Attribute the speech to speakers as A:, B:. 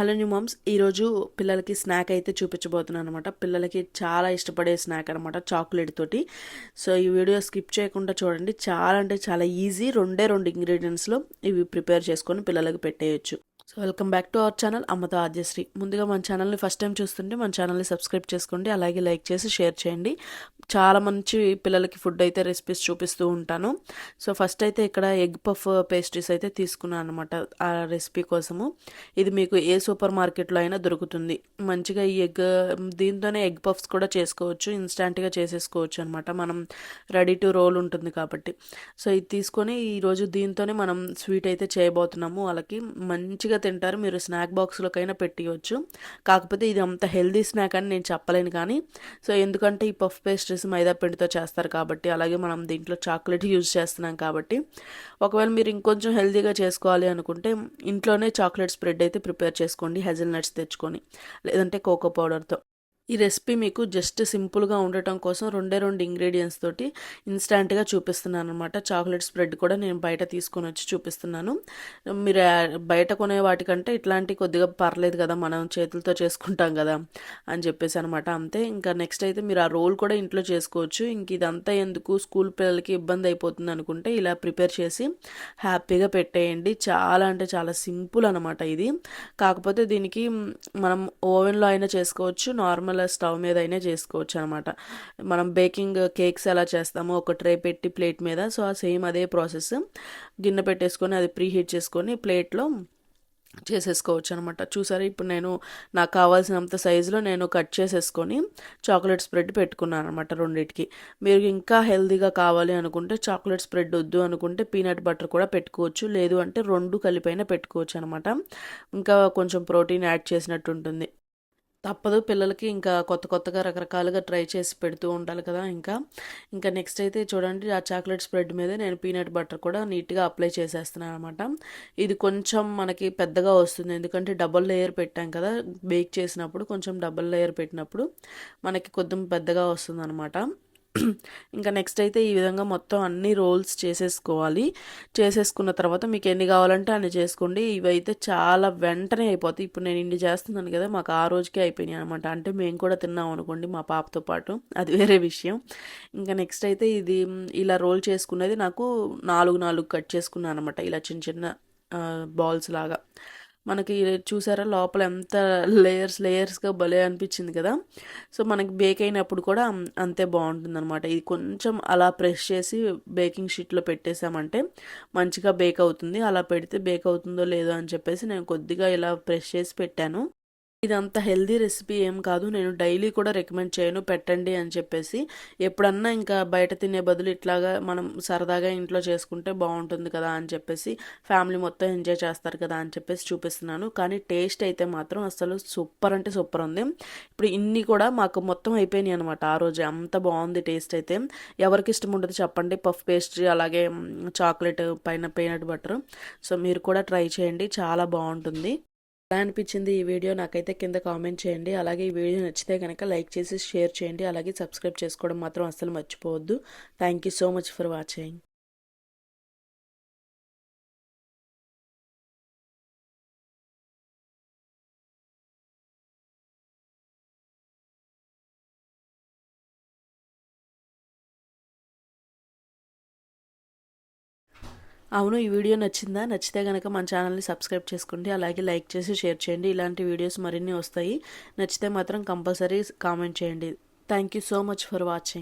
A: Hello new moms. ఈరోజు పిల్లలకి snack అయితే చూపించబోతున్నాను అనమాట పిల్లలకి చాలా ఇష్టపడే స్నాక్ అనమాట చాక్లెట్ తోటి. సో ఈ వీడియో స్కిప్ చేయకుండా చూడండి. చాలా అంటే చాలా ఈజీ. రెండే రెండు ఇంగ్రీడియంట్స్లో ఇవి ప్రిపేర్ చేసుకొని పిల్లలకి పెట్టేయచ్చు. So welcome back to our channel. అమ్మతో ఆద్యశ్రీ. ముందుగా మన ఛానల్ని ఫస్ట్ టైం చూస్తుంటే మన ఛానల్ని సబ్స్క్రైబ్ చేసుకోండి. అలాగే లైక్ చేసి షేర్ చేయండి. చాలా మంచి పిల్లలకి ఫుడ్ అయితే రెసిపీస్ చూపిస్తూ ఉంటాను. సో ఫస్ట్ అయితే ఇక్కడ ఎగ్ పఫ్ పేస్ట్రీస్ అయితే తీసుకున్నాను అనమాట ఆ రెసిపీ కోసము. ఇది మీకు ఏ సూపర్ మార్కెట్లో అయినా దొరుకుతుంది. మంచిగా ఈ ఎగ్ దీంతోనే ఎగ్ పఫ్స్ కూడా చేసుకోవచ్చు. ఇన్స్టాంట్గా చేసేసుకోవచ్చు అనమాట మనం రెడీ టు రోల్ ఉంటుంది కాబట్టి. సో ఇది తీసుకొని ఈరోజు దీంతోనే మనం స్వీట్ అయితే చేయబోతున్నాము వాళ్ళకి. మంచిగా తింటారు. మీరు స్నాక్ బాక్స్లోకైనా పెట్టియచ్చు. కాకపోతే ఇది అంత హెల్దీ స్నాక్ అని నేను చెప్పలేను కానీ. సో ఎందుకంటే ఈ పఫ్ పేస్ట్రీస్ మైదా పిండితో చేస్తారు కాబట్టి అలాగే మనం దీంట్లో చాక్లెట్ యూజ్ చేస్తున్నాం కాబట్టి ఒకవేళ మీరు ఇంకొంచెం హెల్దీగా చేసుకోవాలి అనుకుంటే ఇంట్లోనే చాక్లెట్ స్ప్రెడ్ అయితే ప్రిపేర్ చేసుకోండి హెజల్ నట్స్ తెచ్చుకొని లేదంటే కోకో పౌడర్తో. ఈ రెసిపీ మీకు జస్ట్ సింపుల్గా ఉండటం కోసం రెండే రెండు ఇంగ్రీడియంట్స్ తోటి ఇన్స్టాంట్గా చూపిస్తున్నాను అనమాట చాక్లెట్ స్ప్రెడ్ కూడా నేను బయట తీసుకొని వచ్చి చూపిస్తున్నాను. మీరు బయట కొనే వాటికంటే ఇట్లాంటి కొద్దిగా పర్లేదు కదా మనం చేతులతో చేసుకుంటాం కదా అని చెప్పేసి అనమాట అంతే ఇంకా నెక్స్ట్ అయితే మీరు ఆ రోల్ కూడా ఇంట్లో చేసుకోవచ్చు. ఇంక ఇదంతా ఎందుకు స్కూల్ పిల్లలకి ఇబ్బంది అయిపోతుంది అనుకుంటే ఇలా ప్రిపేర్ చేసి హ్యాపీగా పెట్టేయండి. చాలా అంటే చాలా సింపుల్ అనమాట ఇది. కాకపోతే దీనికి మనం ఓవెన్లో అయినా చేసుకోవచ్చు నార్మల్ స్టవ్ మీద అయినా చేసుకోవచ్చు అనమాట మనం బేకింగ్ కేక్స్ ఎలా చేస్తామో ఒక ట్రే పెట్టి ప్లేట్ మీద సో ఆ సేమ్ అదే ప్రాసెస్. గిన్నె పెట్టేసుకొని అది ప్రీ హీట్ చేసుకొని ప్లేట్లో చేసేసుకోవచ్చు అనమాట చూసారా ఇప్పుడు నేను నాకు కావాల్సినంత సైజులో నేను కట్ చేసేసుకొని చాక్లెట్ స్ప్రెడ్ పెట్టుకున్నాను అనమాట రెండింటికి. మీరు ఇంకా హెల్తీగా కావాలి అనుకుంటే చాక్లెట్ స్ప్రెడ్ వద్దు అనుకుంటే పీనట్ బటర్ కూడా పెట్టుకోవచ్చు. లేదు అంటే రెండు కలిపైనా పెట్టుకోవచ్చు అనమాట ఇంకా కొంచెం ప్రోటీన్ యాడ్ చేసినట్టు ఉంటుంది తప్పదు. పిల్లలకి ఇంకా కొత్త కొత్తగా రకరకాలుగా ట్రై చేసి పెడుతూ ఉండాలి కదా ఇంకా. ఇంకా నెక్స్ట్ అయితే చూడండి ఆ చాక్లెట్ స్ప్రెడ్ మీద నేను పీనట్ బటర్ కూడా నీట్గా అప్లై చేసేస్తున్నాను అనమాట ఇది కొంచెం మనకి పెద్దగా వస్తుంది. ఎందుకంటే డబల్ లేయర్ పెట్టాం కదా బేక్ చేసినప్పుడు కొంచెం డబల్ లేయర్ పెట్టినప్పుడు మనకి కొద్దిగా పెద్దగా వస్తుంది అనమాట ఇంకా నెక్స్ట్ అయితే ఈ విధంగా మొత్తం అన్ని రోల్స్ చేసేసుకోవాలి. చేసేసుకున్న తర్వాత మీకు ఎన్ని కావాలంటే అన్ని చేసుకోండి. ఇవైతే చాలా వెంటనే అయిపోతాయి. ఇప్పుడు నేను ఇన్ని చేస్తున్నాను కదా మాకు ఆ రోజుకే అయిపోయినాయి అనమాట అంటే మేము కూడా తిన్నాం అనుకోండి మా పాపతో పాటు. అది వేరే విషయం. ఇంకా నెక్స్ట్ అయితే ఇది ఇలా రోల్ చేసుకునేది నాకు నాలుగు నాలుగు కట్ చేసుకున్నాను అనమాట ఇలా చిన్న చిన్న బాల్స్ లాగా. మనకి చూసారా లోపల ఎంత లేయర్స్ లేయర్స్గా భలే అనిపించింది కదా? సో మనకి బేక్ అయినప్పుడు కూడా అంతే బాగుంటుంది అనమాట ఇది కొంచెం అలా ప్రెస్ చేసి బేకింగ్ షీట్లో పెట్టేసామంటే మంచిగా బేక్ అవుతుంది. అలా పెడితే బేక్ అవుతుందో లేదో అని చెప్పేసి నేను కొద్దిగా ఇలా ప్రెస్ చేసి పెట్టాను. ఇదంత హెల్దీ రెసిపీ ఏం కాదు. నేను డైలీ కూడా రికమెండ్ చేయను. పెట్టండి అని చెప్పేసి ఎప్పుడన్నా ఇంకా బయట తినే బదులు ఇట్లాగా మనం సరదాగా ఇంట్లో చేసుకుంటే బాగుంటుంది కదా అని చెప్పేసి ఫ్యామిలీ మొత్తం ఎంజాయ్ చేస్తారు కదా అని చెప్పేసి చూపిస్తున్నాను. కానీ టేస్ట్ అయితే మాత్రం అసలు సూపర్ అంటే సూపర్ ఉంది. ఇప్పుడు ఇన్ని కూడా మాకు మొత్తం అయిపోయినాయి అనమాట ఆ రోజు. అంత బాగుంది టేస్ట్ అయితే. ఎవరికి ఇష్టం ఉంటుంది చెప్పండి. పఫ్ పేస్ట్రీ అలాగే చాక్లెట్ పైన పీనట్ బటర్. సో మీరు కూడా ట్రై చేయండి. చాలా బాగుంటుంది. ఎలా అనిపించింది ఈ వీడియో నాకైతే కింద కామెంట్ చేయండి. అలాగే ఈ వీడియో నచ్చితే కనుక లైక్ చేసి షేర్ చేయండి. అలాగే సబ్స్క్రైబ్ చేసుకోవడం మాత్రం అస్సలు మర్చిపోవద్దు. Thank you so much for watching అవును ఈ వీడియో నచ్చిందా? నచ్చితే కనుక మన ఛానల్ని సబ్స్క్రైబ్ చేసుకోండి. అలాగే లైక్ చేసి షేర్ చేయండి. ఇలాంటి వీడియోస్ మరిన్ని వస్తాయి. నచ్చితే మాత్రం కంపల్సరీ కామెంట్ చేయండి. Thank you so much for watching.